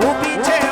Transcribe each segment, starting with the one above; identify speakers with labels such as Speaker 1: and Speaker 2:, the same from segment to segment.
Speaker 1: ઊભી છે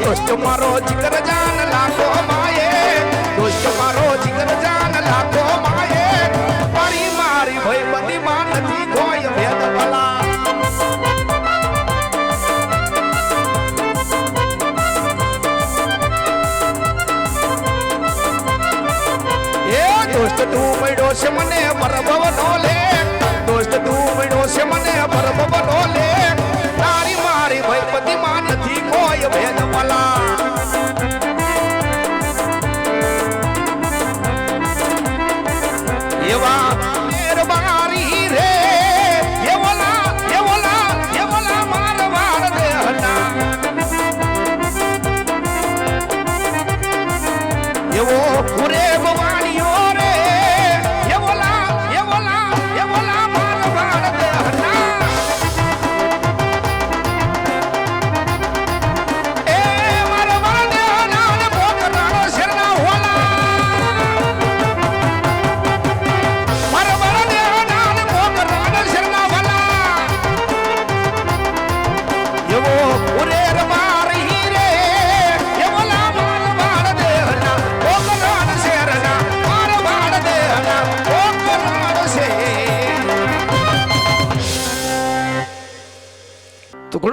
Speaker 1: દોસ્ત મારો જીગર જાન લાગો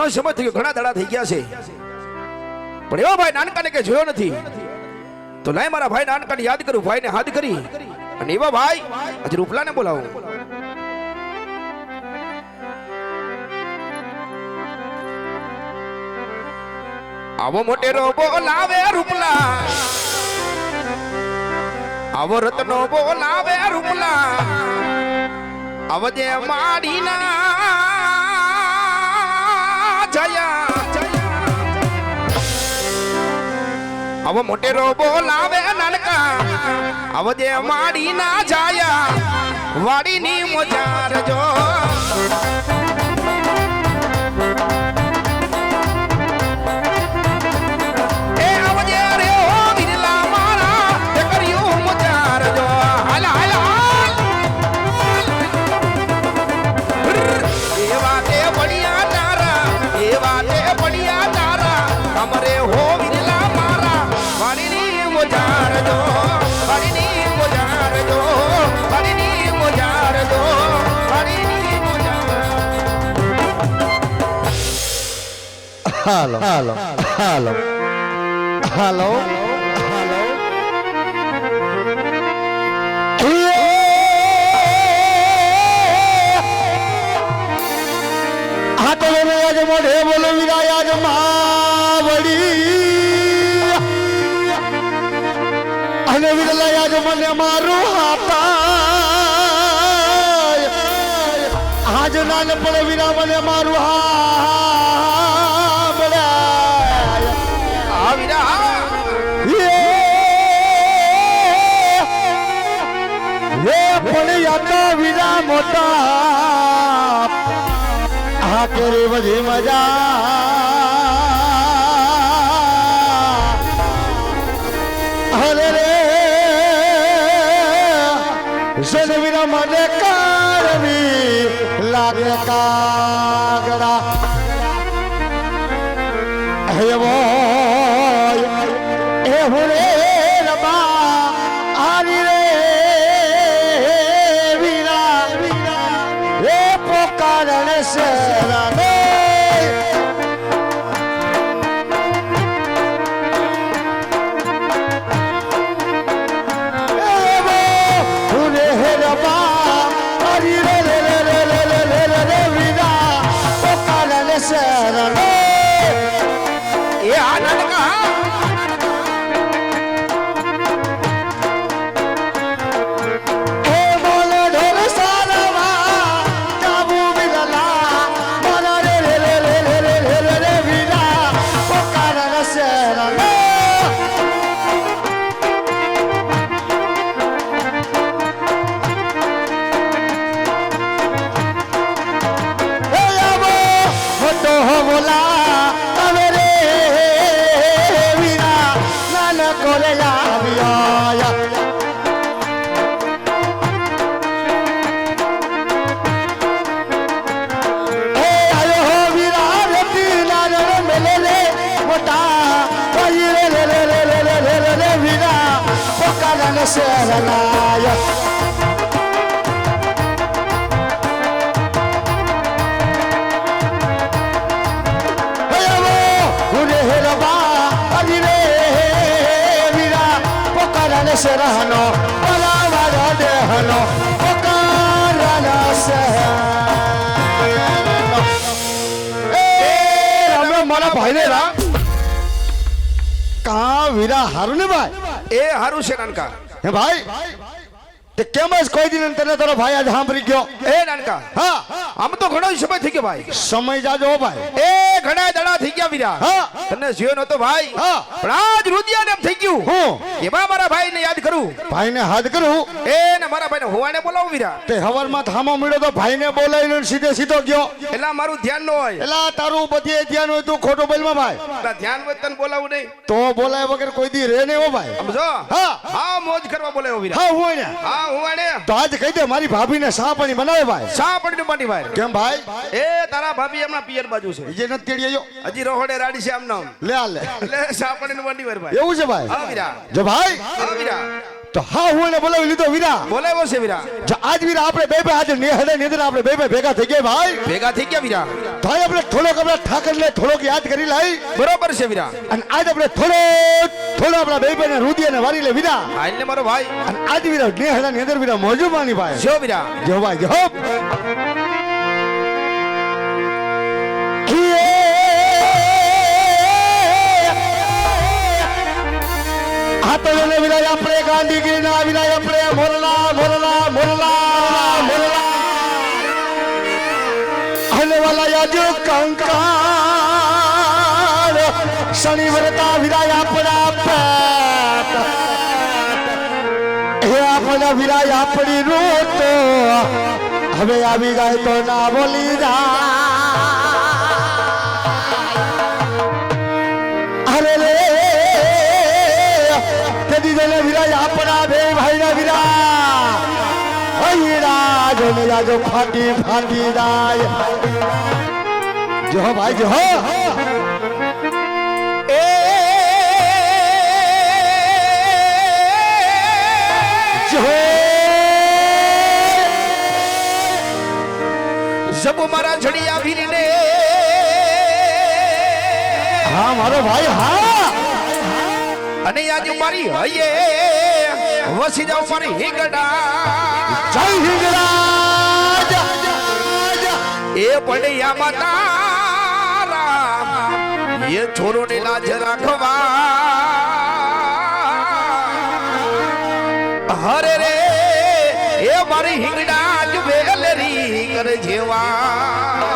Speaker 1: ઘણો સમય થઈ ગયો ઘણા દાડા થઈ ગયા છે. પણ એવા ભાઈ નાનકાને કે જોયો નથી. તો લાય મારા ભાઈ નાનકાને યાદ કરું, ભાઈને હાથ કરી. અને એવા ભાઈ, આજે રૂપલાને બોલાવું. આવો મોટેરો બોલાવે રૂપલા. આવો રત્નો બોલાવે રૂપલા. આવજે માડીના આવો મોટેરો બોલાવે નાનકા. અવજે માડીના જાયા. વાડીની મોજાર જો. હાલો હાલો હાલો
Speaker 2: હાલો હાલો મોઢે બોલો આજ માવડી અને વિરલા આજ મને મારું હાતા આજ નાનપણ વિના મને મારું હા બીજા મોટા આ કરી બધી મજા હરે રે સદવીના મને કારવી લાગે કાગડા હે બોય એ હું રે يعني أنا નાય શરહનો પલાવાળો દેહનો પોકારાના શહેરનો એ રામ રામ મારા ભાઈને રામ કા વીરા હારું ને ભાઈ
Speaker 1: એ હારું છે નાનકા.
Speaker 2: ભાઈ? તે કેમ જ કોઈ દિન તને તારો ભાઈ આજ સાંભળી ગયો?
Speaker 1: એ નાનકા
Speaker 2: હા.
Speaker 1: આમ તો ઘણો સમય થઈ ગયો ભાઈ.
Speaker 2: સમય જાજો ભાઈ.
Speaker 1: એ ઘણા દડા થઈ ગયા વીરા.
Speaker 2: હા.
Speaker 1: તને જીવ નતો ભાઈ.
Speaker 2: હા.
Speaker 1: પણ આજ રુદિયાને એમ થઈ ગયું.
Speaker 2: હું?
Speaker 1: એમાં મારા ભાઈને યાદ કરું.
Speaker 2: ભાઈને હાથ કરું?
Speaker 1: એ ને મારા ભાઈને હોવાને બોલાવું વીરા.
Speaker 2: તે હવારમાં થામો મળ્યો તો ભાઈને બોલાવીને સીધે સીધો ગયો.
Speaker 1: એલા મારું ધ્યાન ન હોય.
Speaker 2: એલા તારું બધે ધ્યાન હોય તું ખોટો બોલમાં ભાઈ.
Speaker 1: એલા ધ્યાન હોય તને બોલાવું નહીં.
Speaker 2: તો બોલાય વગર કોઈ દી રે ને હો ભાઈ.
Speaker 1: સમજો?
Speaker 2: હા.
Speaker 1: હા મોજ કરવા બોલાવ્યો વીરા.
Speaker 2: હા હું ને
Speaker 1: હા
Speaker 2: તો આજ કહી દે મારી ભાભીને સા પાણી બનાવે ભાઈ.
Speaker 1: પડીને માટી ભાઈ.
Speaker 2: કેમ ભાઈ?
Speaker 1: એ તારા ભાભી હમણાં પિયર બાજુ છે.
Speaker 2: જે નથી તેડી આવ્યો
Speaker 1: હજી રોહડે રાડી છે આમ નામ.
Speaker 2: લે લે.
Speaker 1: પડીને માટી ભાઈ.
Speaker 2: એવું છે ભાઈ? જો ભાઈ. તો હા હું એને બોલાવી લીધો વીરા.
Speaker 1: બોલાવ્યો છે વીરા.
Speaker 2: જો આજ વીરા આપણે બે બે આજે નિહળે નિંદર આપણે બે બે ભેગા થઈ ગયા ભાઈ.
Speaker 1: ભેગા થઈ ગયા વીરા.
Speaker 2: ભાઈ આપણે થોડોક આપણા ઠાકર લે થોડોક યાદ કરી લઈ.
Speaker 1: બરોબર છે વીરા.
Speaker 2: અને આજ આપણે થોડો થોડો આપણા બે બેને રુધિયા ને વારી લે વીરા.
Speaker 1: હા એટલે મારો ભાઈ.
Speaker 2: અને આજ વીરા નિહળે ની અંદર વીરા મોજુ માની ભાઈ.
Speaker 1: જો વીરા.
Speaker 2: જો ભાઈ જો. હાથોને વિલાય આપણે ગાંધીગીરી ના વિરાય આપણે મોરલા મોરલા મોરલા મોરલા. હલે વાલા યાજો કંકાર શનિ વ્રતા વિરાય આપણા પેટ. હે આપણા વિલાય આપણી રૂત હવે આવી જાય તો ના બોલી જા. વિરાય આપણા બે ભાઈના વિરા હૈરા મેલા જો ફાટી ફાટી જાય. જો ભાઈ, જો
Speaker 1: એ
Speaker 2: જો
Speaker 1: જબ મારા જડિયા વીરને.
Speaker 2: હા, મારો ભાઈ, હા.
Speaker 1: અને આજુ મારી હૈયે વસી જાવ મારી હિંગડા.
Speaker 2: જય હિંગરાજ
Speaker 1: એ પડ્યામાં તારા એ છોરોની લાજ રાખવા. હરે રે એ મારી હિંગડા જ વેલરી કરે જેવા.